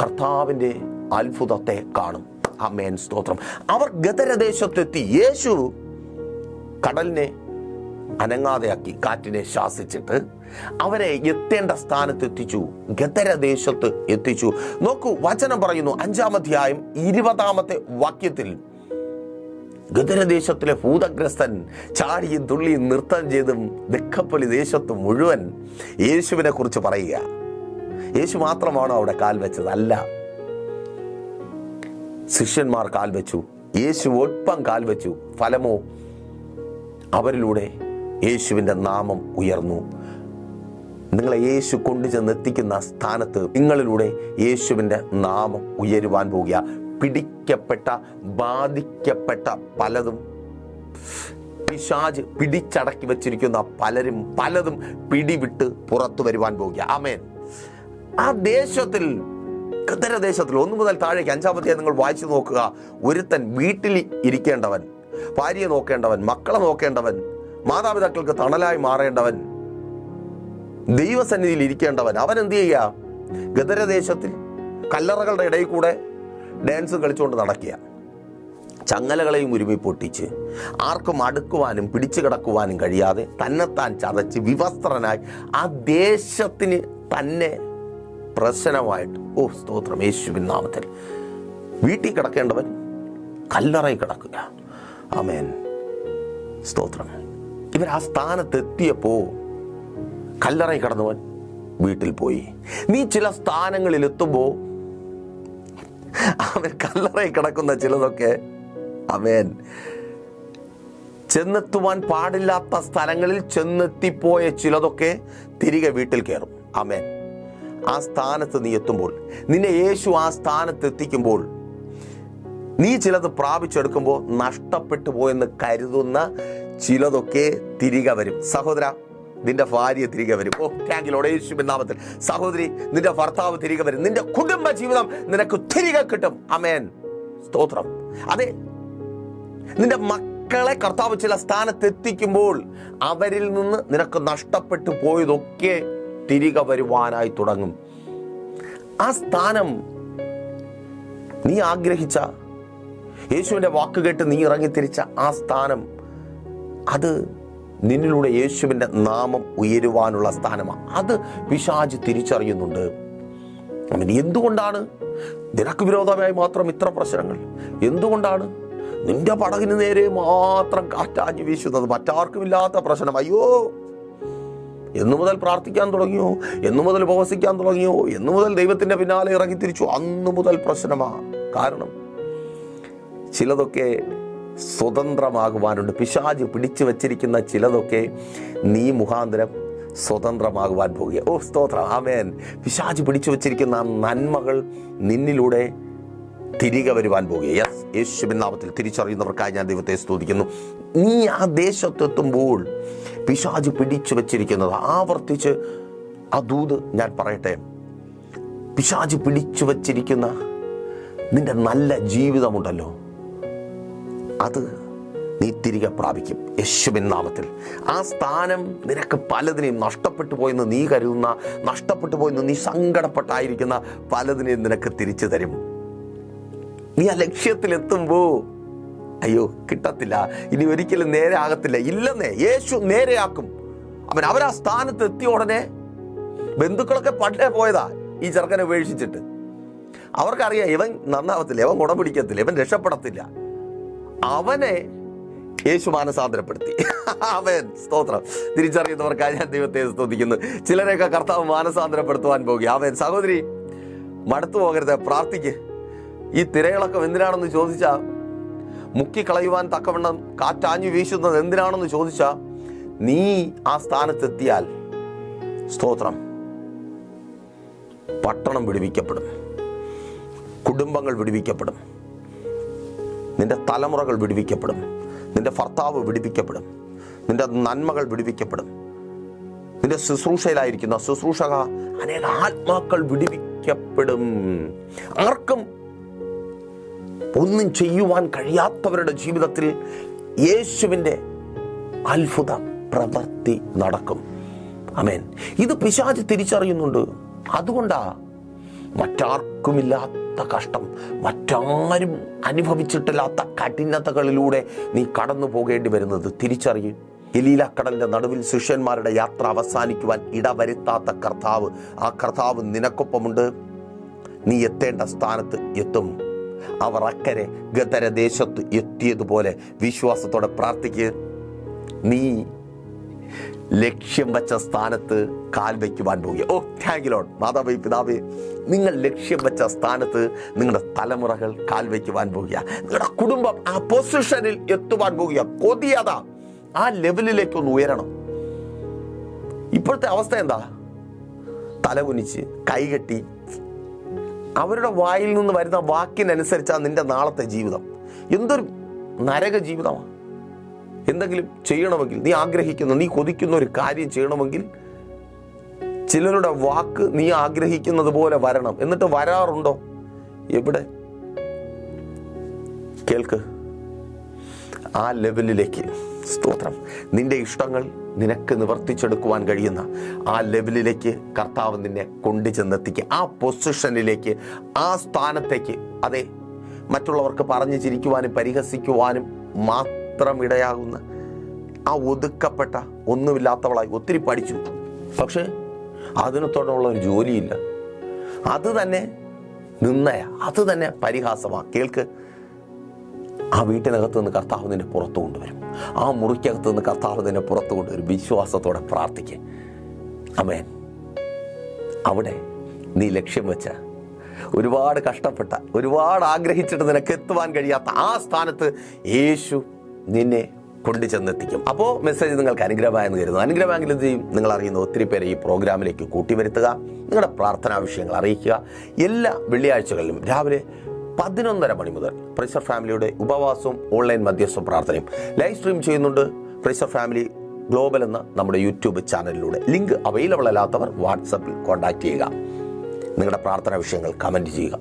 കർത്താവിന്റെ അത്ഭുതത്തെ കാണും. അമ്മേൻ സ്തോത്രം. അവർ ഗതരദേശത്തെത്തി യേശു കടലിനെ അനങ്ങാതെയാക്കി കാറ്റിനെ ശാസിച്ചിട്ട് അവരെ എത്തേണ്ട സ്ഥാനത്ത് എത്തിച്ചു ഗതരദേശത്ത് എത്തിച്ചു. നോക്കൂ വചനം പറയുന്നു അഞ്ചാം അധ്യായം ഇരുപതാമത്തെ വാക്യത്തിൽ. ഗതരദേശത്തിലെ ഭൂതഗ്രസ്തൻ ചാടിയും തുള്ളിയും നൃത്തം ചെയ്തും ദുഃഖപ്പൊലി ദേശത്ത് മുഴുവൻ യേശുവിനെ കുറിച്ച് പറയുക. യേശു മാത്രമാണോ അവിടെ കാൽ വെച്ചത്? അല്ല. ശിഷ്യന്മാർ കാൽ വെച്ചു. യേശു ഒപ്പം കാൽ വെച്ചു. ഫലമോ? അവരിലൂടെ യേശുവിന്റെ നാമം ഉയർന്നു. നിങ്ങളെ യേശു കൊണ്ടുചെന്ന് എത്തിക്കുന്ന സ്ഥാനത്ത് നിങ്ങളിലൂടെ യേശുവിന്റെ നാമം ഉയരുവാൻ പോകുക. പിടിക്കപ്പെട്ട ബാധിക്കപ്പെട്ട പലതും പിശാജ് പിടിച്ചടക്കി വെച്ചിരിക്കുന്ന പലരും പലതും പിടിവിട്ട് പുറത്തു വരുവാൻ പോകുക. ആമേൻ. ആ ദേശത്തിൽ ദേശത്തിൽ ഒന്ന് മുതൽ താഴേക്ക് അഞ്ചാമത്തെ നിങ്ങൾ വായിച്ചു നോക്കുക. ഒരുത്തൻ വീട്ടിൽ ഇരിക്കേണ്ടവൻ ഭാര്യയെ നോക്കേണ്ടവൻ മക്കളെ നോക്കേണ്ടവൻ മാതാപിതാക്കൾക്ക് തണലായി മാറേണ്ടവൻ ദൈവസന്നിധിയിൽ ഇരിക്കേണ്ടവൻ അവൻ എന്ത് ചെയ്യുക? ഗദരദേശത്തിൽ കല്ലറകളുടെ ഇടയിൽ കൂടെ ഡാൻസ് കളിച്ചുകൊണ്ട് നടക്കുക. ചങ്ങലകളെയും ഉരുമി പൊട്ടിച്ച് ആർക്കും അടുക്കുവാനും പിടിച്ചു കിടക്കുവാനും കഴിയാതെ തന്നെത്താൻ ചതച്ച് വിവസ്ത്രനായി ആ ദേശത്തിന് തന്നെ പ്രശ്നമായിട്ട്. ഓ സ്തോത്രം. യേശുവിൻ നാമത്തിൽ. വീട്ടിൽ കിടക്കേണ്ടവൻ കല്ലറയിൽ കിടക്കുക. ആമേൻ. സ്തോത്രം. ഇവർ ആ സ്ഥാനത്തെത്തിയപ്പോ കല്ലറയിൽ കിടന്നവൻ വീട്ടിൽ പോയി. നീ ചില സ്ഥാനങ്ങളിൽ എത്തുമ്പോൾ അവൻ കല്ലറയിൽ കിടക്കുന്ന ചിലതൊക്കെ അവൻ ചെന്നെത്തുവാൻ പാടില്ലാത്ത സ്ഥലങ്ങളിൽ ചെന്നെത്തിപ്പോയ ചിലതൊക്കെ തിരികെ വീട്ടിൽ കയറും. അമേൻ ആ സ്ഥാനത്ത് നീ എത്തുമ്പോൾ നിന്നെ യേശു ആ സ്ഥാനത്ത് എത്തിക്കുമ്പോൾ നീ ചിലത് പ്രാപിച്ചെടുക്കുമ്പോൾ നഷ്ടപ്പെട്ടു പോയെന്ന് കരുതുന്ന ചിലതൊക്കെ തിരികെ വരും. സഹോദര നിന്റെ ഭാര്യ തിരികെ വരും. ഓ താങ്കിലോടെ യേശുവിൻ നാമത്തിൽ. സഹോദരി നിന്റെ ഭർത്താവ് തിരികെ വരും. നിന്റെ കുടുംബ ജീവിതം നിനക്ക് തിരികെ കിട്ടും. അമേൻ സ്തോത്രം. അതെ നിന്റെ മക്കളെ കർത്താവ് ചില സ്ഥാനത്ത് എത്തിക്കുമ്പോൾ അവരിൽ നിന്ന് നിനക്ക് നഷ്ടപ്പെട്ടു പോയതൊക്കെ തിരികെ വരുവാനായി തുടങ്ങും. ആ സ്ഥാനം നീ ആഗ്രഹിച്ച യേശുവിന്റെ വാക്ക് കേട്ട് നീ ഇറങ്ങിത്തിരിച്ച ആ സ്ഥാനം അത് നിന്നിലൂടെ യേശുവിന്റെ നാമം ഉയരുവാനുള്ള സ്ഥാനമാണ് അത് പിശാജ് തിരിച്ചറിയുന്നുണ്ട്. അവൻ എന്തുകൊണ്ടാണ്? നിനക്ക് വിരോധമായി മാത്രം ഇത്ര പ്രശ്നങ്ങൾ? എന്തുകൊണ്ടാണ്? നിന്റെ പടകിന് നേരെ മാത്രം കാറ്റാഞ്ഞു വീശുന്നത്? മറ്റാർക്കും ഇല്ലാത്ത പ്രശ്നം. അയ്യോ! എന്നു മുതൽ പ്രാർത്ഥിക്കാൻ തുടങ്ങിയോ? എന്നു മുതൽ ഉപവസിക്കാൻ തുടങ്ങിയോ? എന്നു മുതൽ ദൈവത്തിന്റെ പിന്നാലെ ഇറങ്ങി തിരിച്ചു? അന്നു മുതൽ പ്രശ്നമാ. കാരണം ചിലതൊക്കെ സ്വതന്ത്രമാകുവാനുണ്ട്. പിശാജ് പിടിച്ചു വച്ചിരിക്കുന്ന ചിലതൊക്കെ നീ മുഖാന്തരം സ്വതന്ത്രമാകുവാൻ പോകുക. ഓ സ്തോത്രം. ആമേൻ. പിശാജ് പിടിച്ചു വച്ചിരിക്കുന്ന നന്മകൾ നിന്നിലൂടെ തിരികെ വരുവാൻ പോകുക. യെസ് യേശുബിൻ നാമത്തിൽ തിരിച്ചറിയുന്നവർക്കായി ഞാൻ ദൈവത്തെ സ്തുതിക്കുന്നു. നീ ആ ദേശത്തെത്തുമ്പോൾ പിശാജ് പിടിച്ചു വച്ചിരിക്കുന്നത്. ആവർത്തിച്ച് ആ ദൂത് ഞാൻ പറയട്ടെ. പിശാജ് പിടിച്ചു വച്ചിരിക്കുന്ന നിന്റെ നല്ല ജീവിതമുണ്ടല്ലോ. അത് നീ തിരികെ പ്രാപിക്കും. യേശുവിൻ നാമത്തിൽ. ആ സ്ഥാനം നിനക്ക് പലതിനെയും നഷ്ടപ്പെട്ടു പോയെന്ന് നീ കരുതുന്ന നഷ്ടപ്പെട്ടു പോയെന്ന് നീ സങ്കടപ്പെട്ടായിരിക്കുന്ന പലതിനെയും നിനക്ക് തിരിച്ചു തരും. നീ ആ ലക്ഷ്യത്തിലെത്തുമ്പോ അയ്യോ കിട്ടത്തില്ല. ഇനി ഒരിക്കലും നേരെ ആകത്തില്ല. ഇല്ലെന്നേ യേശു നേരെയാക്കും. അവൻ അവരാ സ്ഥാനത്ത് എത്തിയ ഉടനെ ബന്ധുക്കളൊക്കെ പണ്ടേ പോയതാ ഈ ചെറുക്കനെ ഉപേക്ഷിച്ചിട്ട്. അവർക്കറിയാം ഇവൻ നന്നാവത്തില്ല ഇവൻ ഗുണം പിടിക്കത്തില്ല ഇവൻ രക്ഷപ്പെടത്തില്ല. അവനെ യേശു മാനസാന്തരപ്പെടുത്തി. അവൻ സ്തോത്രം. തിരിച്ചറിയുന്നവർക്കായി ഞാൻ ദൈവത്തെ സ്തോതിക്കുന്നു. ചിലരെയൊക്കെ കർത്താവ് മാനസാന്തരപ്പെടുത്തുവാൻ പോകുക അവൻ സഹോദരി മടുത്തു പോകരുത്. പ്രാർത്ഥിക്ക്. ഈ തിരകളൊക്കെ എന്തിനാണെന്ന് ചോദിച്ചാൽ മുക്കിക്കളയുവാൻ തക്കവണ്ണം കാറ്റാഞ്ഞു വീശുന്നത് എന്തിനാണെന്ന് ചോദിച്ചാൽ നീ ആ സ്ഥാനത്തെത്തിയാൽ സ്തോത്രം. പട്ടണം വിടുവിക്കപ്പെടും. കുടുംബങ്ങൾ വിടുവിക്കപ്പെടും. നിന്റെ തലമുറകൾ വിടുവിക്കപ്പെടും. നിന്റെ ഭർത്താവ് വിടുവിക്കപ്പെടും. നിന്റെ നന്മകൾ വിടുവിക്കപ്പെടും. നിന്റെ ശുശ്രൂഷയിലായിരിക്കുന്ന ശുശ്രൂഷക അനേക ആത്മാക്കൾ വിടുവിക്കപ്പെടും. ആർക്കും ഒന്നും ചെയ്യുവാൻ കഴിയാത്തവരുടെ ജീവിതത്തിൽ യേശുവിന്റെ അത്ഭുത പ്രവൃത്തി നടക്കും. അമേൻ ഇത് പിശാജ് തിരിച്ചറിയുന്നുണ്ട്. അതുകൊണ്ടാ മറ്റാർക്കുമില്ലാത്ത കഷ്ടം മറ്റാരും അനുഭവിച്ചിട്ടില്ലാത്ത കഠിനതകളിലൂടെ നീ കടന്നു പോകേണ്ടി വരുന്നത് തിരിച്ചറിയും. ഗലീലക്കടലിന്റെ നടുവിൽ ശിഷ്യന്മാരുടെ യാത്ര അവസാനിക്കുവാൻ ഇടവരുത്താത്ത കർത്താവ് ആ കർത്താവ് നിനക്കൊപ്പമുണ്ട്. നീ എത്തേണ്ട സ്ഥാനത്ത് എത്തും. അവർ അക്കരെ ഗതര ദേശത്ത് എത്തിയതുപോലെ വിശ്വാസത്തോടെ പ്രാർത്ഥിക്കുക നീ ലക്ഷ്യം വെച്ച സ്ഥാനത്ത് കാൽ വയ്ക്കുവാൻ പോകുക ഓ താങ്ക് ലോഡ് മാതാവേ പിതാവേ നിങ്ങൾ ലക്ഷ്യം വെച്ച സ്ഥാനത്ത് നിങ്ങളുടെ തലമുറകൾ കാൽ വയ്ക്കുവാൻ പോകുക നിങ്ങളുടെ കുടുംബം ആ പൊസിഷനിൽ എത്തുവാൻ പോകുക കൊതിയതാ ആ ലെവലിലേക്ക് ഒന്ന് ഉയരണം. ഇപ്പോഴത്തെ അവസ്ഥ എന്താ? തലകുനിച്ച് കൈകെട്ടി അവരുടെ വായിൽ നിന്ന് വരുന്ന വാക്കിനനുസരിച്ചാണ് നിന്റെ നാളത്തെ ജീവിതം. എന്തൊരു നരക ജീവിതമാണ് എന്തെങ്കിലും ചെയ്യണമെങ്കിൽ നീ ആഗ്രഹിക്കുന്ന നീ കൊതിക്കുന്ന ഒരു കാര്യം ചെയ്യണമെങ്കിൽ ചിലരുടെ വാക്ക് നീ ആഗ്രഹിക്കുന്നത് പോലെ വരണം. എന്നിട്ട് വരാറുണ്ടോ? എവിടെ? കേൾക്ക്. ആ ലെവലിലേക്ക് സ്തോത്രം. നിന്റെ ഇഷ്ടങ്ങൾ നിനക്ക് നിവർത്തിച്ചെടുക്കുവാൻ കഴിയുന്ന ആ ലെവലിലേക്ക് കർത്താവ് നിന്നെ കൊണ്ടു ചെന്നെത്തിക്കുക ആ പൊസിഷനിലേക്ക് ആ സ്ഥാനത്തേക്ക്. അതെ മറ്റുള്ളവർക്ക് പറഞ്ഞു ചിരിക്കുവാനും പരിഹസിക്കുവാനും മാത്രം ഇടയാകുന്ന ആ ഒതുക്കപ്പെട്ട ഒന്നുമില്ലാത്തവളായി ഒത്തിരി പഠിച്ചു. പക്ഷേ അതിനത്തോടുള്ള ഒരു ജോലിയില്ല. അത് തന്നെ നിന്നയ. അത് തന്നെ പരിഹാസമാണ് കേൾക്ക് ആ വീട്ടിനകത്ത് നിന്ന് കർത്താവ് നിന്നെ പുറത്തു കൊണ്ടുവരും. ആ മുറിക്കകത്ത് നിന്ന് കർത്താവ് നിന്നെ പുറത്തു കൊണ്ടുവരും. വിശ്വാസത്തോടെ പ്രാർത്ഥിക്കുക അമേൻ അവിടെ നീ ലക്ഷ്യം വെച്ച ഒരുപാട് കഷ്ടപ്പെട്ട ഒരുപാട് ആഗ്രഹിച്ചിട്ട് നിനക്ക് എത്തുവാൻ കഴിയാത്ത ആ സ്ഥാനത്ത് യേശു നിന്നെ കൊണ്ടു ചെന്നെത്തിക്കും. അപ്പോൾ മെസ്സേജ് നിങ്ങൾക്ക് അനുഗ്രഹമായെന്ന് കരുതുന്നു. അനുഗ്രഹമെങ്കിലും ചെയ്യും? നിങ്ങൾ അറിയുന്ന ഒത്തിരി പേരെ ഈ പ്രോഗ്രാമിലേക്ക് കൂട്ടിവരുത്തുക. നിങ്ങളുടെ പ്രാർത്ഥനാ വിഷയങ്ങൾ അറിയിക്കുക. എല്ലാ വെള്ളിയാഴ്ചകളിലും രാവിലെ പതിനൊന്നര മണി മുതൽ പ്രൈസർ ഫാമിലിയുടെ ഉപവാസവും ഓൺലൈൻ മധ്യസ്ഥ പ്രാർത്ഥനയും ലൈവ് സ്ട്രീം ചെയ്യുന്നുണ്ട് പ്രൈസർ ഫാമിലി ഗ്ലോബൽ എന്ന നമ്മുടെ യൂട്യൂബ് ചാനലിലൂടെ. ലിങ്ക് അവൈലബിൾ അല്ലാത്തവർ വാട്സപ്പിൽ കോൺടാക്ട് ചെയ്യുക. നിങ്ങളുടെ പ്രാർത്ഥന വിഷയങ്ങൾ കമന്റ് ചെയ്യുക.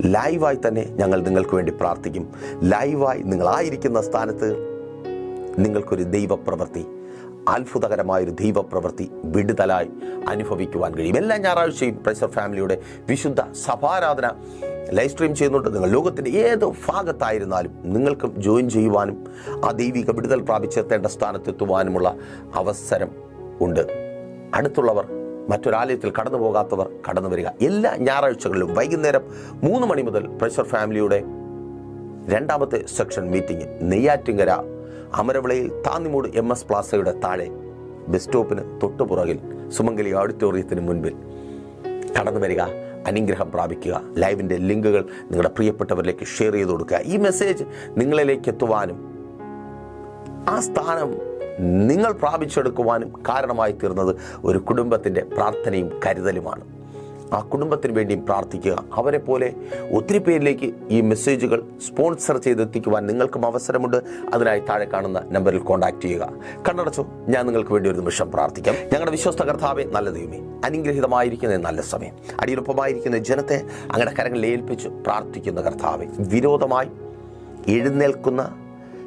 ലൈവായി തന്നെ ഞങ്ങൾ നിങ്ങൾക്ക് വേണ്ടി പ്രാർത്ഥിക്കും. ലൈവായി നിങ്ങളായിരിക്കുന്ന സ്ഥാനത്ത് നിങ്ങൾക്കൊരു ദൈവപ്രവൃത്തി അത്ഭുതകരമായൊരു ദൈവപ്രവൃത്തി വിടുതലായി അനുഭവിക്കുവാൻ കഴിയും. എല്ലാ ഞായറാഴ്ചയും പ്രൈസർ ഫാമിലിയുടെ വിശുദ്ധ സഭാരാധന ലൈവ് സ്ട്രീം ചെയ്യുന്നുണ്ട്. നിങ്ങൾ ലോകത്തിന്റെ ഏത് ഭാഗത്തായിരുന്നാലും നിങ്ങൾക്കും ജോയിൻ ചെയ്യുവാനും ആ ദൈവിക വിടുതൽ പ്രാപിച്ചെത്തേണ്ട സ്ഥാനത്തെത്തുവാനുമുള്ള അവസരം ഉണ്ട്. അടുത്തുള്ളവർ മറ്റൊരാലയത്തിൽ കടന്നു പോകാത്തവർ കടന്നു വരിക. എല്ലാ ഞായറാഴ്ചകളിലും വൈകുന്നേരം മൂന്ന് മണി മുതൽ പ്രഷർ ഫാമിലിയുടെ രണ്ടാമത്തെ സെക്ഷൻ മീറ്റിംഗ് നെയ്യാറ്റിങ്കര അമരവിളയിൽ താന്നിമൂട് എം എസ് പ്ലാസയുടെ താഴെ ബസ് സ്റ്റോപ്പിന് തൊട്ടുപുറകിൽ സുമംഗലി ഓഡിറ്റോറിയത്തിന് മുൻപിൽ കടന്നു വരിക. അനുഗ്രഹം പ്രാപിക്കുക. ലൈവിന്റെ ലിങ്കുകൾ നിങ്ങളുടെ പ്രിയപ്പെട്ടവരിലേക്ക് ഷെയർ ചെയ്ത് കൊടുക്കുക. ഈ മെസ്സേജ് നിങ്ങളിലേക്ക് എത്തുവാനും ആ സ്ഥാനം നിങ്ങൾ പ്രാപിച്ചെടുക്കുവാനും കാരണമായി തീർന്നത് ഒരു കുടുംബത്തിന്റെ പ്രാർത്ഥനയും കരുതലുമാണ്. ആ കുടുംബത്തിന് വേണ്ടിയും പ്രാർത്ഥിക്കുക. അവരെ പോലെ ഒത്തിരി പേരിലേക്ക് ഈ മെസ്സേജുകൾ സ്പോൺസർ ചെയ്തെത്തിക്കുവാൻ നിങ്ങൾക്കും അവസരമുണ്ട്. അതിനായി താഴെ കാണുന്ന നമ്പറിൽ കോൺടാക്ട് ചെയ്യുക. കണ്ണടച്ചോ ഞാൻ നിങ്ങൾക്ക് വേണ്ടി ഒരു നിമിഷം പ്രാർത്ഥിക്കാം. ഞങ്ങളുടെ വിശ്വസ്ത കർത്താവെ നല്ല ദൈവമേ അനുഗ്രഹിതമായിരിക്കുന്ന നല്ല സമയം. അടിയൊപ്പമായിരിക്കുന്ന ജനത്തെ അങ്ങയുടെ കരങ്ങളിൽ ഏൽപ്പിച്ച് പ്രാർത്ഥിക്കുന്ന കർത്താവെ വിരോധമായി എഴുന്നേൽക്കുന്ന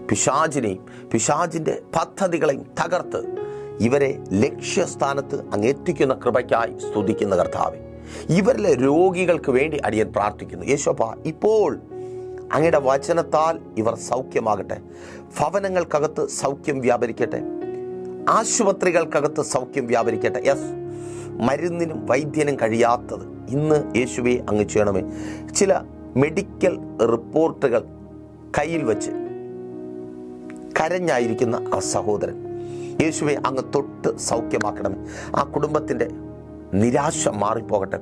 പിശാചിനെയും പിശാചിന്റെ പദ്ധതികളെയും തകർത്ത് ഇവരെ ലക്ഷ്യസ്ഥാനത്ത് അങ്ങ് എത്തിക്കുന്ന കൃപയ്ക്കായി സ്തുതിക്കുന്ന കർത്താവെ ഇവരിലെ രോഗികൾക്ക് വേണ്ടി അടിയൻ പ്രാർത്ഥിക്കുന്നു. യേശോപ്പ ഇപ്പോൾ അങ്ങയുടെ വചനത്താൽ ഇവർ സൗഖ്യമാകട്ടെ. ഭവനങ്ങൾക്കകത്ത് സൗഖ്യം വ്യാപരിക്കട്ടെ. ആശുപത്രികൾക്കകത്ത് സൗഖ്യം വ്യാപരിക്കട്ടെ. യെസ് മരുന്നിനും വൈദ്യനും കഴിയാത്തത് ഇന്ന് യേശുവെ അങ്ങ് ചെയ്യണമേ. ചില മെഡിക്കൽ റിപ്പോർട്ടുകൾ കയ്യിൽ വച്ച് കരഞ്ഞായിരിക്കുന്ന ആ സഹോദരൻ. യേശുവെ അങ്ങ് തൊട്ട് സൗഖ്യമാക്കണമേ. ആ കുടുംബത്തിന്റെ നിരാശ മാറിപ്പോകട്ടെ.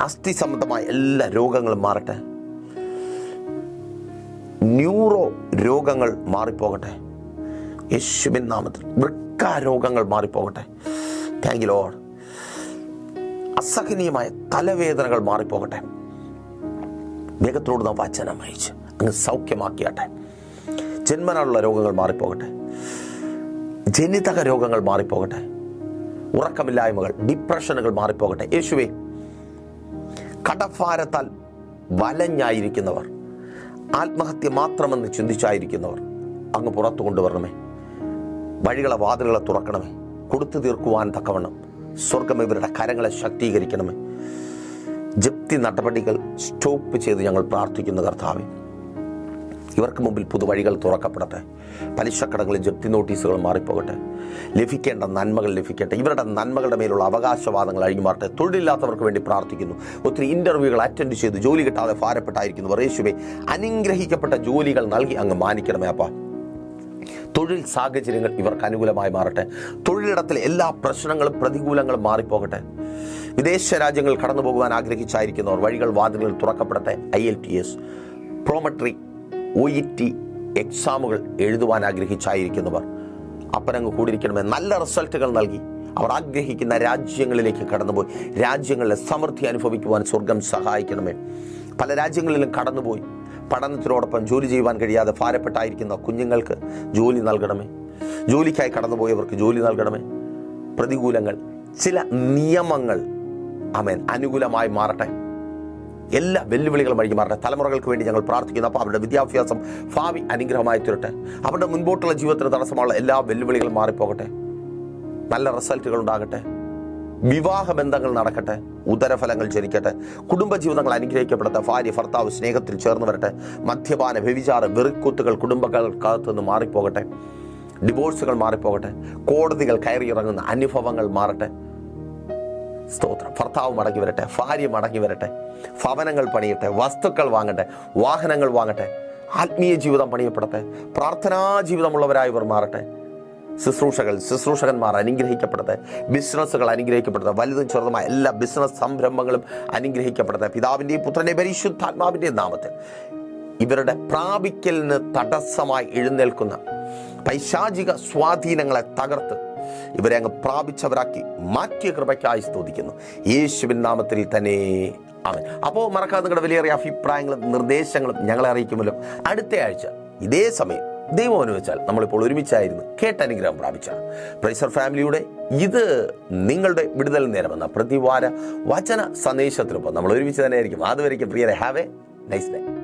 അസ്ഥി സംബന്ധമായ എല്ലാ രോഗങ്ങളും മാറട്ടെ. ന്യൂറോ രോഗങ്ങൾ മാറിപ്പോകട്ടെ. യേശുവിൻ നാമത്തിൽ വൃക്ക രോഗങ്ങൾ മാറിപ്പോകട്ടെ. താങ്ക് യു ലോഡ് അസഹനീയമായ തലവേദനകൾ മാറിപ്പോകട്ടെ. വേഗത്തോട് നാം വചനം അയച്ച് അങ്ങ് സൗഖ്യമാക്കിയാട്ടെ. ജന്മനാളുള്ള രോഗങ്ങൾ മാറിപ്പോകട്ടെ. ജനിതക രോഗങ്ങൾ മാറിപ്പോകട്ടെ. ഉറക്കമില്ലായ്മകൾ ഡിപ്രഷനുകൾ മാറിപ്പോകട്ടെ. യേശുവേ കടഭാരത്താൽ വലഞ്ഞായിരിക്കുന്നവർ ആത്മഹത്യ മാത്രമെന്ന് ചിന്തിച്ചായിരിക്കുന്നവർ അങ്ങ് പുറത്തു കൊണ്ടുവരണമേ. വഴികളെ വാതിലുകളെ തുറക്കണമേ. കൊടുത്തു തീർക്കുവാൻ തക്കവണ്ണം സ്വർഗം ഇവരുടെ കരങ്ങളെ ശക്തീകരിക്കണമേ. ജപ്തി നടപടികൾ സ്റ്റോപ്പ് ചെയ്ത് ഞങ്ങൾ പ്രാർത്ഥിക്കുന്നു കർത്താവെ. ഇവർക്ക് മുമ്പിൽ പുതുവഴികൾ തുറക്കപ്പെടട്ടെ. പലിശക്കടങ്ങളിൽ ജപ്തി നോട്ടീസുകൾ മാറിപ്പോകട്ടെ. ലഭിക്കേണ്ട നന്മകൾ ലഭിക്കട്ടെ. ഇവരുടെ നന്മകളുടെ മേലുള്ള അവകാശവാദങ്ങൾ അഴിഞ്ഞുമാറട്ടെ. തൊഴിലില്ലാത്തവർക്ക് വേണ്ടി പ്രാർത്ഥിക്കുന്നു. ഒത്തിരി ഇന്റർവ്യൂകൾ അറ്റൻഡ് ചെയ്ത്. ജോലി കിട്ടാതെ ഭാരപ്പെട്ടായിരിക്കുന്നു. യേശുവെ അനുഗ്രഹിക്കപ്പെട്ട ജോലികൾ നൽകി അങ്ങ് മാനിക്കണമേ അപ്പ. തൊഴിൽ സാഹചര്യങ്ങൾ ഇവർക്ക് അനുകൂലമായി മാറട്ടെ. തൊഴിലിടത്തിലെ എല്ലാ പ്രശ്നങ്ങളും പ്രതികൂലങ്ങളും മാറിപ്പോകട്ടെ. വിദേശ രാജ്യങ്ങൾ കടന്നു പോകുവാൻ ആഗ്രഹിച്ചായിരിക്കുന്നവർ വഴികൾ വാതിലുകൾ തുറക്കപ്പെടട്ടെ. I L T S prometric O E T എക്സാമുകൾ എഴുതുവാൻ ആഗ്രഹിച്ചായിരിക്കുന്നവർ അപ്പനങ്ങ് കൂടിയിരിക്കണമെന്ന് നല്ല റിസൾട്ടുകൾ നൽകി. അവർ ആഗ്രഹിക്കുന്ന രാജ്യങ്ങളിലേക്ക് കടന്നുപോയി. രാജ്യങ്ങളിലെ സമൃദ്ധി അനുഭവിക്കുവാൻ സ്വർഗം സഹായിക്കണമേ. പല രാജ്യങ്ങളിലും കടന്നുപോയി. പഠനത്തിനോടൊപ്പം ജോലി ചെയ്യുവാൻ കഴിയാതെ ഭാരപ്പെട്ടായിരിക്കുന്ന കുഞ്ഞുങ്ങൾക്ക് ജോലി നൽകണമേ. ജോലിക്കായി കടന്നുപോയവർക്ക് ജോലി നൽകണമേ. പ്രതികൂലങ്ങൾ ചില നിയമങ്ങൾ അമേൻ അനുകൂലമായി മാറട്ടെ. എല്ലാ വെല്ലുവിളികളും അഴിഞ്ഞു മാറട്ടെ തലമുറകൾക്ക് വേണ്ടി ഞങ്ങൾ പ്രാർത്ഥിക്കുന്നു. അപ്പോൾ അവരുടെ വിദ്യാഭ്യാസം ഭാവി അനുഗ്രഹമായി തീരട്ടെ. അവരുടെ മുൻപോട്ടുള്ള ജീവിതത്തിന് തടസ്സമുള്ള എല്ലാ വെല്ലുവിളികളും മാറിപ്പോകട്ടെ. നല്ല റിസൾട്ടുകൾ ഉണ്ടാകട്ടെ. വിവാഹ ബന്ധങ്ങൾ നടക്കട്ടെ. ഉദരഫലങ്ങൾ ജനിക്കട്ടെ കുടുംബജീവിതങ്ങൾ അനുഗ്രഹിക്കപ്പെടട്ടെ. ഭാര്യ ഭർത്താവ് സ്നേഹത്തിൽ ചേർന്ന് വരട്ടെ. മദ്യപാന വ്യഭിചാര വെറുക്കൂത്തുകൾ കുടുംബങ്ങൾക്കകത്തു നിന്ന് മാറിപ്പോകട്ടെ ഡിവോഴ്സുകൾ മാറിപ്പോകട്ടെ. കോടതികൾ കയറിയിറങ്ങുന്ന അനുഭവങ്ങൾ മാറട്ടെ. സ്തോത്രം. ഭർത്താവ് മടങ്ങി വരട്ടെ ഭാര്യ മടങ്ങി വരട്ടെ ഭവനങ്ങൾ പണിയട്ടെ വസ്തുക്കൾ വാങ്ങട്ടെ വാഹനങ്ങൾ വാങ്ങട്ടെ ആത്മീയ ജീവിതം പണിയപ്പെടട്ടെ പ്രാർത്ഥനാ ജീവിതമുള്ളവരായവർ മാറട്ടെ. ശുശ്രൂഷകൾ ശുശ്രൂഷകന്മാർ അനുഗ്രഹിക്കപ്പെടട്ടെ ബിസിനസ്സുകൾ അനുഗ്രഹിക്കപ്പെടട്ടെ വലുതും ചെറുതുമായ എല്ലാ ബിസിനസ് സംരംഭങ്ങളും അനുഗ്രഹിക്കപ്പെടട്ടെ. പിതാവിന്റെയും പുത്രന്റെയും പരിശുദ്ധാത്മാവിന്റെയും നാമത്തിൽ ഇവരുടെ പ്രാപിക്കലിന് തടസ്സമായി എഴുന്നേൽക്കുന്ന പൈശാചിക സ്വാധീനങ്ങളെ തകർത്ത് ഇവരെ അങ്ങ് പ്രാപിച്ചവരാക്കി മാറ്റിയ കൃപയ്ക്കായി സ്തുതിക്കുന്നു. യേശുവിൻ നാമത്തിൽ തന്നെ അവൻ അപ്പോൾ മറക്കാതെ നിങ്ങളുടെ വിലയേറിയ അഭിപ്രായങ്ങളും നിർദ്ദേശങ്ങളും ഞങ്ങളെ അറിയിക്കുമല്ലോ. അടുത്ത ആഴ്ച ഇതേ സമയം ദൈവം അനുവദിച്ചാൽ നമ്മളിപ്പോൾ ഒരുമിച്ചായിരുന്നു കേട്ടനുഗ്രഹം പ്രാപിച്ച. പ്രൈസർ ഫാമിലിയുടെ ഇത് നിങ്ങളുടെ വിടുതൽ നേരമെന്ന പ്രതിവാര വചന സന്ദേശത്തിനൊപ്പം നമ്മൾ ഒരുമിച്ച് തന്നെ ആയിരിക്കും പ്രിയരെ have a nice day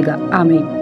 amen